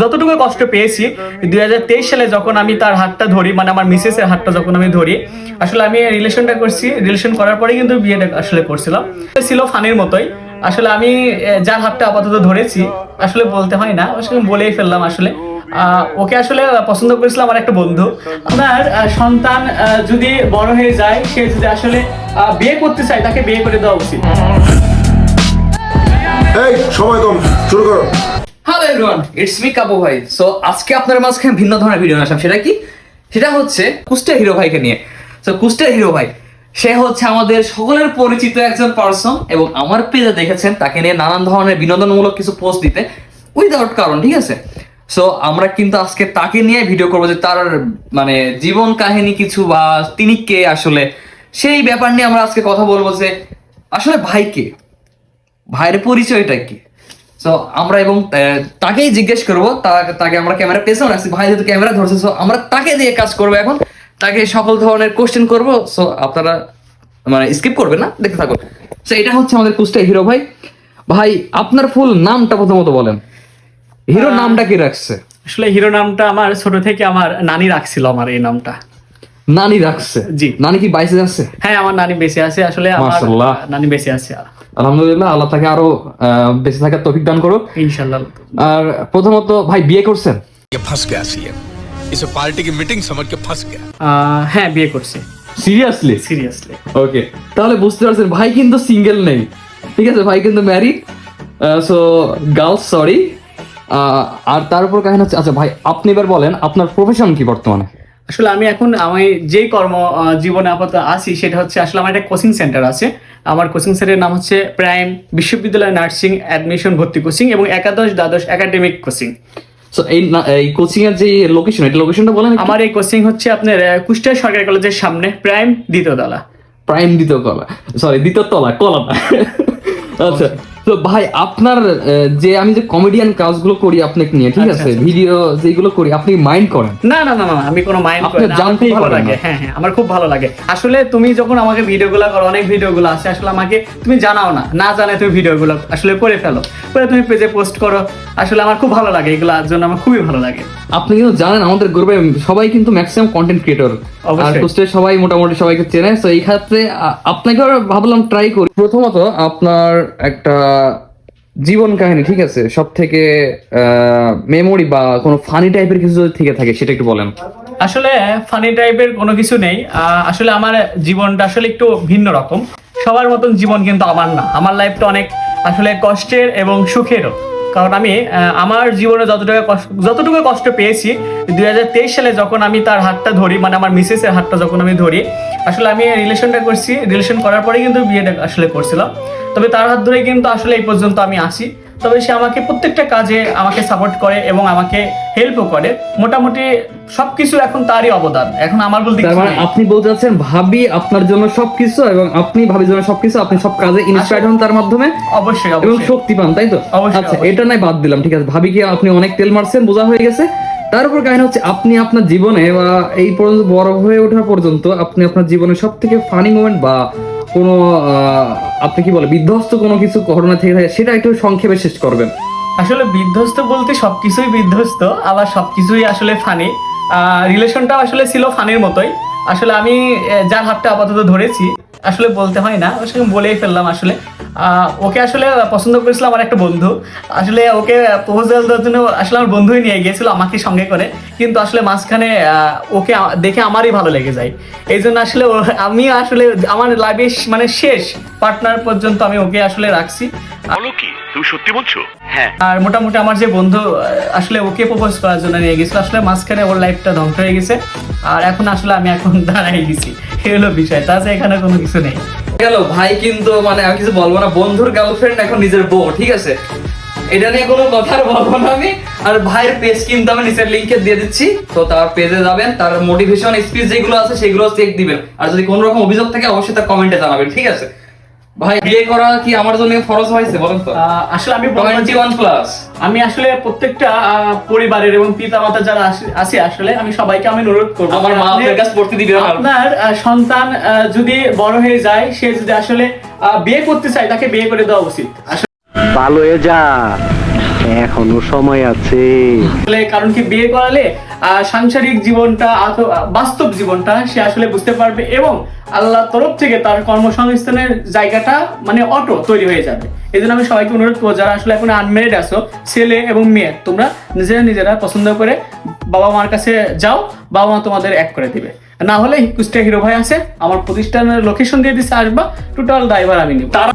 যতটুকু কষ্ট পেয়েছি, দুই সালে যখন আমি তার হাতটা ধরি মানে আমার মিসেসের হাতটা যখন আমি ধরি, আসলে আমি রিলেশনটা করছি রিলেশন করার পরে কিন্তু বিয়েটা আসলে করছিলাম। ছিল ফানির মতোই। আসলে আমি যার হাতটা আপাতত ধরেছি, আসলে বলতে হয় না, আসলে বলেই ফেললাম আসলে। ওকে আসলে পছন্দ করেছিল আমার একটা বন্ধু। আপনার সন্তান যদি বড় হয়ে যায়, সে যদি আসলে বিয়ে করতে চায়, তাকে বিয়ে করে দেওয়া উচিত। সময় কম, শুরু করো। হ্যালো এভরিওয়ান ইটস মি কাবু ভাই। সো আজকে আপনার মাঝখানে ভিন্ন ধরনের ভিডিও আসলাম। সেটা কি? সেটা হচ্ছে কুষ্টিয়া হিরো ভাইকে নিয়ে। সো কুষ্টিয়া হিরো ভাই, সে হচ্ছে আমাদের সকলের পরিচিত একজন পার্সন এবং আমার পেজে দেখেছেন, তাকে নিয়ে নানান ধরনের বিনোদনমূলক কিছু পোস্ট দিতে উইদাউট কারণ, ঠিক আছে? সো আমরা কিন্তু আজকে তাকে নিয়ে ভিডিও করব যে তার মানে জীবন কাহিনী কিছু বা তিনি কে আসলে। সেই ব্যাপার নিয়ে আমরা আজকে কথা বলব যে, আসলে ভাইকে ভাইয়ের পরিচয়টা কি? সো আমরা এবং তাকেই জিজ্ঞেস করব তাকে আমরা ক্যামেরা পেছনে রাখছি। ভাই যেহেতু ক্যামেরা ধরছে সো আমরা তাকে দিয়ে কাজ করব এখন। তাকে সকল ধরনের কোশ্চেন করব সো আপনারা মানে স্কিপ করবেন না দেখতে থাকুন। সো এটা হচ্ছে আমাদের কুষ্টা হিরো ভাই। ভাই আপনার ফুল নামটা প্রথমত বলেন। হিরো নামটা কি রাখছে? আসলে হিরো নামটা আমার ছোট থেকে আমার নানি রাখছিল আমার এই নামটা। নানি রাখছে জি। নানি কি বাইসে যাচ্ছে হ্যাঁ আমার নানি বেঁচে আছে আসলে আমার মাশাআল্লাহ। নানি বেঁচে আছে আলহামদুলিল্লাহ আল্লাহ তাকে আরো আহ, বেঁচে থাকার তৌফিক দান করো ইনশাল্লাহ আর প্রথমত ভাই বিয়ে করছেন ये फंस गया सीएम इसे पार्टी की मीटिंग समझ के फंस गया আহ, হ্যাঁ বিয়ে করছি সিরিয়াসলি সিরিয়াসলি ওকে তাহলে বুঝতে পারছেন ভাই কিন্তু সিঙ্গেল নেই ঠিক আছে ভাই কিন্তু ম্যারিড সো গার্লস সরি আর তার উপর কাহিনী হচ্ছে আচ্ছা ভাই আপনি এবার বলেন আপনার প্রফেশন কি বর্তমানে আসলে আমি এখন আমি যেই কর্ম জীবনে আপাতত আছি সেটা হচ্ছে আসলে আমার একটা কোচিং সেন্টার আছে। আমার কোচিং সেন্টারের নাম হচ্ছে প্রাইম বিশ্ববিদ্যালয় নার্সিং অ্যাডমিশন ভর্তি কোচিং এবং একাদশ দ্বাদশ একাডেমিক কোচিং সো এই এই কোচিং এর যে লোকেশন এটা লোকেশনটা বলেন আমার এই কোচিং হচ্ছে আপনার কুষ্টিয়া সরকারি কলেজের সামনে প্রাইম দ্বিতীয় তলা। প্রাইম দ্বিতীয় কলা সরি দ্বিতীয় তলা কলা আচ্ছা। তো ভাই আপনার যে আমি যে কমেডিয়ান কাজগুলো করি আপনাকে নিয়ে ঠিক আচ্ছা, আছে? আচ্ছা। ভিডিও যেগুলো করি আপনি মাইন্ড করেন? না না না না আমি কোনো মাইন্ড করি না আমার খুব ভালো লাগে। হ্যাঁ হ্যাঁ আমার খুব ভালো লাগে। আসলে তুমি যখন আমাকে ভিডিওগুলো করো অনেক ভিডিওগুলো আছে আসলে আমাকে তুমি জানাও না না জানে তুমি ভিডিওগুলো আসলে করে ফেলো। করে তুমি পেজে পোস্ট করো আসলে আমার খুব ভালো লাগে এগুলোর জন্য আমার খুবই ভালো লাগে। আপনি কিন্তু জানেন আমাদের গ্রুপে সবাই কিন্তু ম্যাক্সিমাম কন্টেন্ট ক্রিয়েটর আর অবশ্যই। সবাই মোটামুটি সবাইকে চেনে তো এই ক্ষেত্রে আপনাকে ভাবলাম ট্রাই করি। প্রথমত আপনার একটা জীবন কাহিনী ঠিক আছে? সব থেকে মেমোরি বা কোনো ফানি টাইপের কিছু যদি থেকে থাকে সেটা একটু বলেন। আসলে ফানি টাইপের কোনো কিছু নেই। আসলে আমার জীবনটা আসলে একটু ভিন্ন রকম। সবার মতন জীবন কিন্তু আমার না। আমার লাইফটা অনেক আসলে কষ্টের এবং সুখেরও। কারণ আমি আমার জীবনে যতটুকু যতটুকু কষ্ট পেয়েছি, দুই হাজার তেইশ সালে যখন আমি তার হাতটা ধরি মানে আমার মিসেসের হাতটা যখন আমি ধরি, আসলে আমি রিলেশনটা করছি রিলেশন করার পরে কিন্তু বিয়েটা আসলে করছিলাম। তবে তার হাত ধরে কিন্তু আসলে এই পর্যন্ত আমি আসি তবে সে আমাকে প্রত্যেকটা কাজে আমাকে সাপোর্ট করে এবং আমাকে হেল্পও করে। মোটামুটি সবকিছু এখন তারই অবদান। এখন আমার বলতে মানে। আপনি বলতে চাচ্ছেন ভাবি আপনার জন্য সবকিছু এবং আপনি ভাবির জন্য সবকিছু আপনি সব কাজে ইন্সপায়ার্ড হন তার মাধ্যমে অবশ্যই এবং শক্তি পান তাই তো? আচ্ছা এটা নাই বাদ দিলাম ঠিক আছে। ভাবি কি আপনি অনেক তেল মারছেন বোঝা হয়ে গেছে। তার উপর কাহিনী হচ্ছে আপনি আপনার জীবনে বা এই পর্যন্ত বড় হয়ে ওঠা পর্যন্ত আপনি আপনার জীবনে সব থেকে ফানি মোমেন্ট বা কোনো আপনি কি বলে, বিধ্বস্ত কোনো কিছু ঘটনা থেকে থাকে, সেটা একটু সংক্ষেপে শেষ করবেন। আসলে বিধ্বস্ত বলতে সবকিছুই বিধ্বস্ত, আবার সবকিছুই আসলে ফানি রিলেশনটা আসলে ছিল ফানির মতোই। আসলে আমি যার হাতটা আপাতত ধরেছি, আসলে বলতে হয় না আসলে বলেই ফেললাম আসলে। ওকে আসলে পছন্দ করেছিল আমার একটা বন্ধু। আসলে ওকে প্রপোজাল দেওয়ার জন্য আসলে আমার বন্ধুই নিয়ে গিয়েছিল আমাকে সঙ্গে করে। কিন্তু আসলে মাঝখানে ওকে দেখে আমারই ভালো লেগে যায়। এই জন্য আসলে আমি আসলে আমার লাইফে মানে শেষ পার্টনার পর্যন্ত আমি ওকে আসলে রাখছি। বলো কি তুমি সত্যি বলছো? হ্যাঁ। আর মোটামুটি আমার যে বন্ধু আসলে ওকে প্রপোজ করার জন্য নিয়ে গেছিল আসলে মাঝখানে ওর লাইফটা ধ্বংস হয়ে গেছে। আর এখন আসলে আমি এখন দাঁড়াই গেছি। এই হলো বিষয়। তাছাড়া এখানে কোনো কিছু নেই। গেল, ভাই কিন্তু মানে আমি কিছু বলব না, বন্ধুর গার্লফ্রেন্ড এখন নিজের বউ, ঠিক আছে? এটা নিয়ে কোনো কথা বলব না আমি। আর ভাইয়ের পেজ কিন্তু আমি নিচের লিঙ্কে দিয়ে দিচ্ছি। তো তার পেজে যাবেন, তার মোটিভেশন স্পিচ যেগুলো আছে সেগুলো চেক দিবেন। আর যদি কোনো রকম অভিযোগ থাকে, অবশ্যই তার কমেন্টে জানাবেন, ঠিক আছে? ভাই বিয়ে করা কি আমার জন্য ফরজ হয়েছে বলেন তো? আসলে আমি প্লাস আমি আসলে প্রত্যেকটা আহ, পরিবারের এবং পিতা মাতা যারা আছে আসলে আমি সবাইকে আমি অনুরোধ করব আমার মা আপনি- আপনার কাছে পড়তে দিবে আপনার সন্তান আহ, যদি বড় হয়ে যায় সে যদি আসলে আহ, বিয়ে করতে চায় তাকে বিয়ে করে দেওয়া উচিত। আসলে ভালো হয়ে যা। এখনও সময় আছে। কারণ কি বিয়ে করালে সাংসারিক জীবনটা বাস্তব জীবনটা সে আসলে বুঝতে পারবে এবং আল্লাহ তরফ থেকে তার কর্মসংস্থানের জায়গাটা মানে অটো তৈরি হয়ে যাবে। এই জন্য আমি সবাইকে অনুরোধ করব, যারা আসলে এখন আনমেরিড আছো, ছেলে এবং মেয়ে, তোমরা নিজেরা নিজেরা পছন্দ করে বাবা মার কাছে যাও, বাবা মা তোমাদের এক করে দিবে। না হলে কুষ্টিয়া হিরো ভাই আছে, আমার প্রতিষ্ঠানের লোকেশন দিয়ে দিচ্ছে আসবা টোটাল ড্রাইভার আমি নিব। তারা